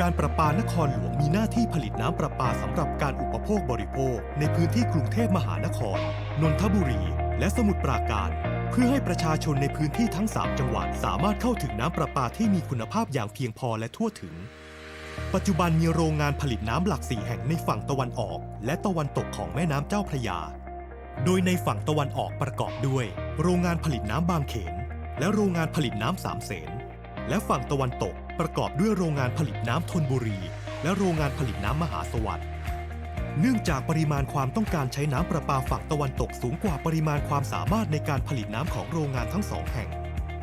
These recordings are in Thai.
การประปานครหลวงมีหน้าที่ผลิตน้ำประปาสำหรับการอุปโภคบริโภค ในพื้นที่กรุงเทพมหานคร นนทบุรี และสมุทรปราการ เพื่อให้ประชาชนในพื้นที่ทั้ง 3 จังหวัด สามารถเข้าถึงน้ำประปาที่มีคุณภาพอย่างเพียงพอและทั่วถึง ปัจจุบันมีโรงงานผลิตน้ำหลักสี่แห่งในฝั่งตะวันออก และตะวันตกของแม่น้ำเจ้าพระยา โดยในฝั่งตะวันออกประกอบด้วย โรงงานผลิตน้ำบางเขน และโรงงานผลิตน้ำสามเสนและฝั่งตะวันตก ประกอบด้วยโรงงานผลิตน้ำทนบุรี และโรงงานผลิตน้ำมหาสวัสดิ์เนื่องจากปริมาณความต้องการใช้น้ำประปาฝั่งตะวันตกสูงกว่าปริมาณความสามารถในการผลิตน้ำของโรงงานทั้งสองแห่ง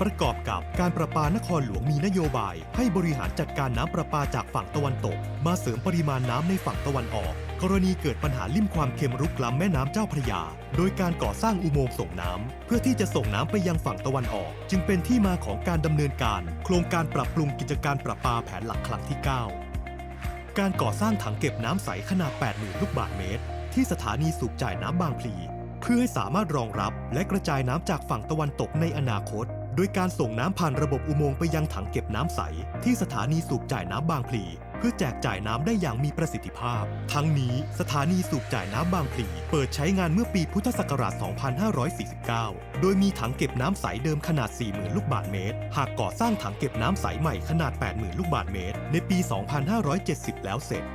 ประกอบกับการประปานครหลวงมีนโยบาย ให้บริหารจัดการน้ำประปาจากฝั่งตะวันตก มาเสริมปริมาณน้ำในฝั่งตะวันออก กรณีเกิดปัญหาลิ่มความเค็มรุกล้ำแม่น้ำเจ้าพระยา โดยการก่อสร้างอุโมงค์ส่งน้ำ เพื่อที่จะส่งน้ำไปยังฝั่งตะวันออก จึงเป็นที่มาของการดำเนินการ โครงการปรับปรุงกิจการประปาแผนหลักครั้งที่ 9 การก่อสร้างถังเก็บน้ำใสขนาด 80,000 ลูกบาศก์เมตร ที่สถานีสูบจ่ายน้ำบางพลี เพื่อให้สามารถรองรับและกระจายน้ำจากฝั่งตะวันตกในอนาคต โดยการส่งน้ำผ่านระบบอุโมงค์ไปยังถังเก็บน้ำใส ที่สถานีสูบจ่ายน้ำบางพลี เพื่อแจกจ่ายน้ำได้อย่างมีประสิทธิภาพ ทั้งนี้สถานีสูบจ่ายน้ำบางพลีเปิดใช้งานเมื่อปีพุทธศักราช 2549 โดยมีถังเก็บน้ำใสเดิมขนาด 40,000 ลูกบาศก์เมตร หากก่อสร้างถังเก็บน้ำใสใหม่ขนาด 80,000 ลูกบาศก์เมตร ในปี 2570 แล้วเสร็จ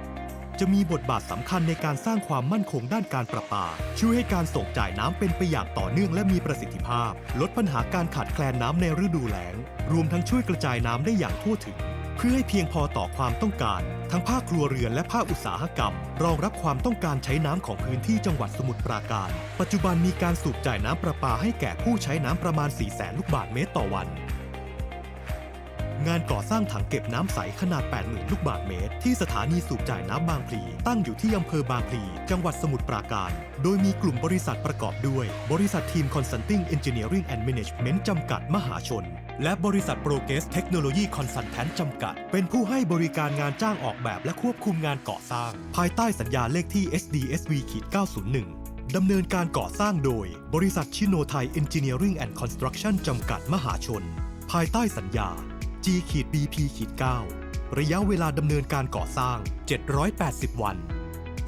จะมีบทบาทสำคัญในการสร้างความมั่นคงด้านการประปา ช่วยให้การส่งจ่ายน้ำเป็นไปอย่างต่อเนื่องและมีประสิทธิภาพ ลดปัญหาการขาดแคลนน้ำในฤดูแล้ง รวมทั้งช่วยกระจายน้ำได้อย่างทั่วถึง เพื่อให้เพียงพอต่อความต้องการ ทั้งภาคครัวเรือนและภาคอุตสาหกรรม รองรับความต้องการใช้น้ำของพื้นที่จังหวัดสมุทรปราการ ปัจจุบันมีการสูบจ่ายน้ำประปาให้แก่ผู้ใช้น้ำประมาณ 4 0 0 0 0 0ลูกบาศก์เมตรต่อวัน งานก่อสร้างถังเก็บน้ำใสขนาด 80,000 ลูกบาศก์เมตร ที่สถานีสูบจ่ายน้ำบางพลี ตั้งอยู่ที่อำเภอบางพลี จังหวัดสมุทรปราการ โดยมีกลุ่มบริษัทประกอบด้วย บริษัททีม Consulting Engineering and Management จำกัดมหาชน และบริษัท Progress Technology Consultant จำกัด เป็นผู้ให้บริการงานจ้างออกแบบและควบคุมงานก่อสร้าง ภายใต้สัญญาเลขที่ SDSV-901 ดำเนินการก่อสร้างโดย บริษัทชิโนไทย Engineering and Construction จำกัดมหาชน ภายใต้สัญญา G-BP-9 ระยะเวลาดำเนินการก่อสร้าง 780 วัน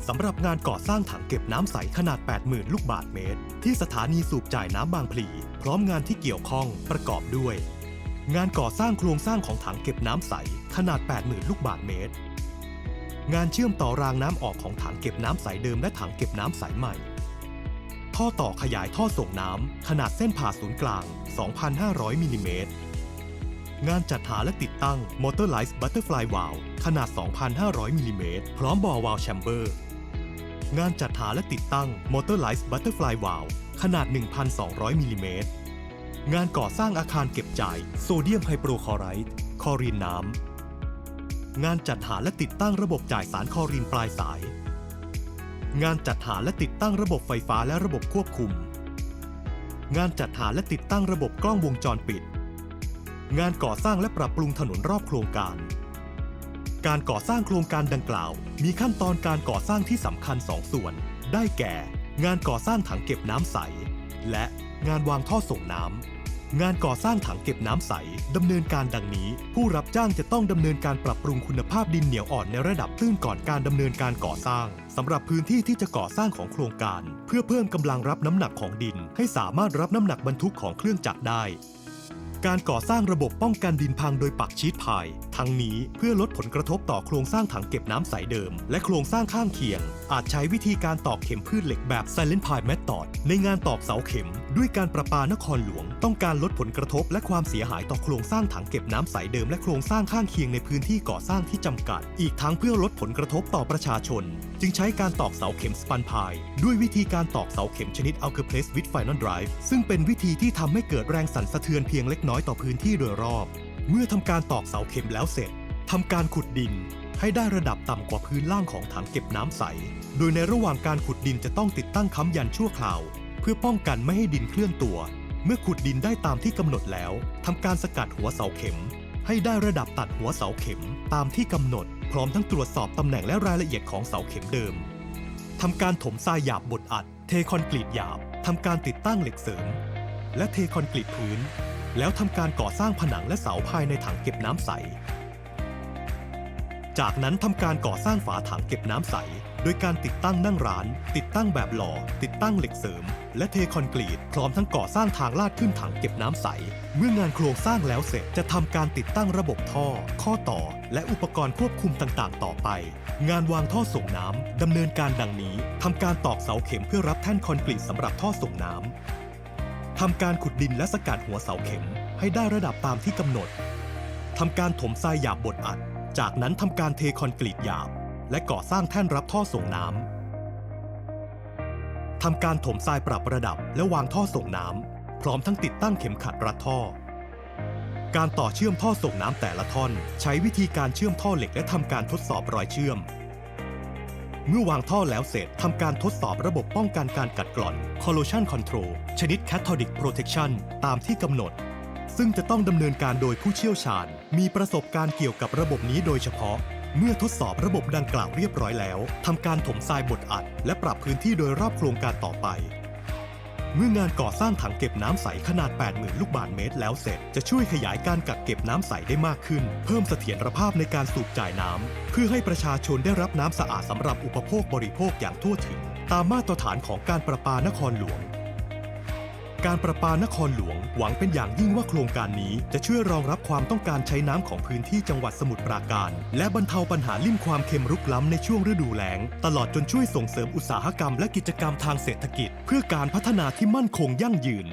สำหรับงานก่อสร้างถังเก็บน้ำใสขนาด 80,000 ลูกบาศก์เมตร ที่สถานีสูบจ่ายน้ำบางพลี พร้อมงานที่เกี่ยวข้องประกอบด้วย งานก่อสร้างโครงสร้างของถังเก็บน้ำใสขนาด 80,000 ลูกบาศก์เมตร งานเชื่อมต่อรางน้ำออกของถังเก็บน้ำใสเดิมและถังเก็บน้ำใสใหม่ ท่อต่อขยายท่อส่งน้ำขนาดเส้นผ่าศูนย์กลาง 2,500 มิลลิเมตรงานจัดหาและติดตั้ง Motorized Butterfly Valve ขนาด 2,500 มิลลิเมตรพร้อมบอวาล์วแชมเบอร์ งานจัดหาและติดตั้ง Motorized Butterfly Valve ขนาด 1,200 มิลลิเมตร งานก่อสร้างอาคารเก็บจ่ายโซเดียมไฮโปรคลอไรด์คลอรีนน้ำ งานจัดหาและติดตั้งระบบจ่ายสารคลอรีนปลายสาย งานจัดหาและติดตั้งระบบไฟฟ้าและระบบควบคุม งานจัดหาและติดตั้งระบบกล้องวงจรปิด งานก่อสร้างและปรับปรุงถนนรอบโครงการ การก่อสร้างโครงการดังกล่าว มีขั้นตอนการก่อสร้างที่สำคัญ2ส่วน ได้แก่ งานก่อสร้างถังเก็บน้ำใส และงานวางท่อส่งน้ำ งานก่อสร้างถังเก็บน้ำใสดำเนินการดังนี้ ผู้รับจ้างจะต้องดำเนินการปรับปรุงคุณภาพดินเหนียวอ่อนในระดับตื้นก่อนการดำเนินการก่อสร้างสำหรับพื้นที่ที่จะก่อสร้างของโครงการ เพื่อเพิ่มกำลังรับน้ำหนักของดิน ให้สามารถรับน้ำหนักบรรทุกของเครื่องจักรได้ การก่อสร้างระบบป้องกันดินพังโดยปักชีตพาย ทั้งนี้เพื่อลดผลกระทบต่อโครงสร้างถังเก็บน้ำใสเดิม และโครงสร้างข้างเคียง อาจใช้วิธีการตอกเข็มพืชเหล็กแบบ Silent Pie Method ในงานตอกเสาเข็ม ด้วยการประปานครหลวง ต้องการลดผลกระทบและความเสียหายต่อโครงสร้างถังเก็บน้ำใสเดิมและโครงสร้างข้างเคียงในพื้นที่ก่อสร้างที่จำกัด อีกทั้งเพื่อลดผลกระทบต่อประชาชน จึงใช้การตอกเสาเข็มสปันพายด้วยวิธีการตอกเสาเข็มชนิด a l k e r p l a c e with final drive ซึ่งเป็นวิธีที่ทำให้เกิดแรงสั่นสะเทือนเพียงเล็กน้อยต่อพื้นที่โดยรอบ เมื่อทำการตอกเสาเข็มแล้วเสร็จทำการขุดดินให้ได้ระดับต่ำกว่าพื้นล่างของถังเก็บน้ำใส โดยในระหว่างการขุดดินจะต้องติดตั้งค้ำยันชั่วคราว เพื่อป้องกันไม่ให้ดินเคลื่อนตัว เมื่อขุดดินได้ตามที่กำหนดแล้วทำการสกัดหัวเสาเข็ม ให้ได้ระดับตัดหัวเสาเข็มตามที่กำหนด พร้อมทั้งตรวจสอบตำแหน่งและรายละเอียดของเสาเข็มเดิมทำการถมทรายหยาบบดอัด เทคอนกรีตหยาบทำการติดตั้งเหล็กเสริม และเทคอนกรีตพื้น แล้วทำการก่อสร้างผนังและเสาภายในถังเก็บน้ำใส จากนั้นทำการก่อสร้างฝาถังเก็บน้ำใส โดยการติดตั้งนั่งร้าน ติดตั้งแบบหล่อ ติดตั้งเหล็กเสริม และเทคอนกรีต พร้อมทั้งก่อสร้างทางลาดขึ้นถังเก็บน้ำใส เมื่องานโครงสร้างแล้วเสร็จจะทำการติดตั้งระบบท่อ ข้อต่อ และอุปกรณ์ควบคุมต่างๆ ต่อไป งานวางท่อส่งน้ำดำเนินการดังนี้ทำการตอกเสาเข็มเพื่อรับแท่นคอนกรีตสำหรับท่อส่งน้ำ ทำการขุดดินและสกัดหัวเสาเข็มให้ได้ระดับตามที่กำหนด ทำการถมทรายหยาบบดอัด จากนั้นทำการเทคอนกรีตหยาบ และก่อสร้างแท่นรับท่อส่งน้ำ ทำการถมทรายปรับระดับและวางท่อส่งน้ำ พร้อมทั้งติดตั้งเข็มขัดรัดท่อ การต่อเชื่อมท่อส่งน้ำแต่ละท่อน ใช้วิธีการเชื่อมท่อเหล็กและทำการทดสอบรอยเชื่อม เมื่อวางท่อแล้วเสร็จทำการทดสอบระบบป้องกันการกัดกร่อน Corrosion Control ชนิด Cathodic Protection ตามที่กำหนด ซึ่งจะต้องดำเนินการโดยผู้เชี่ยวชาญ มีประสบการณ์เกี่ยวกับระบบนี้โดยเฉพาะ เมื่อทดสอบระบบดังกล่าวเรียบร้อยแล้วทำการถมทรายบดอัด และปรับพื้นที่โดยรอบโครงการต่อไป เมื่องานก่อสร้างถังเก็บน้ำใสขนาด 80,000 ลูกบาศก์เมตรแล้วเสร็จ จะช่วยขยายการกักเก็บน้ำใสได้มากขึ้น เพิ่มเสถียรภาพในการสูบจ่ายน้ำ เพื่อให้ประชาชนได้รับน้ำสะอาดสำหรับอุปโภคบริโภคอย่างทั่วถึง ตามมาตรฐานของการประปานครหลวง การประปานครหลวง หวังเป็นอย่างยิ่งว่าโครงการนี้จะช่วยรองรับความต้องการใช้น้ำของพื้นที่จังหวัดสมุทรปราการ และบรรเทาปัญหาลิ่มความเค็มรุกล้ำในช่วงฤดูแล้ง ตลอดจนช่วยส่งเสริมอุตสาหกรรมและกิจกรรมทางเศรษฐกิจ เพื่อการพัฒนาที่มั่นคงยั่งยืน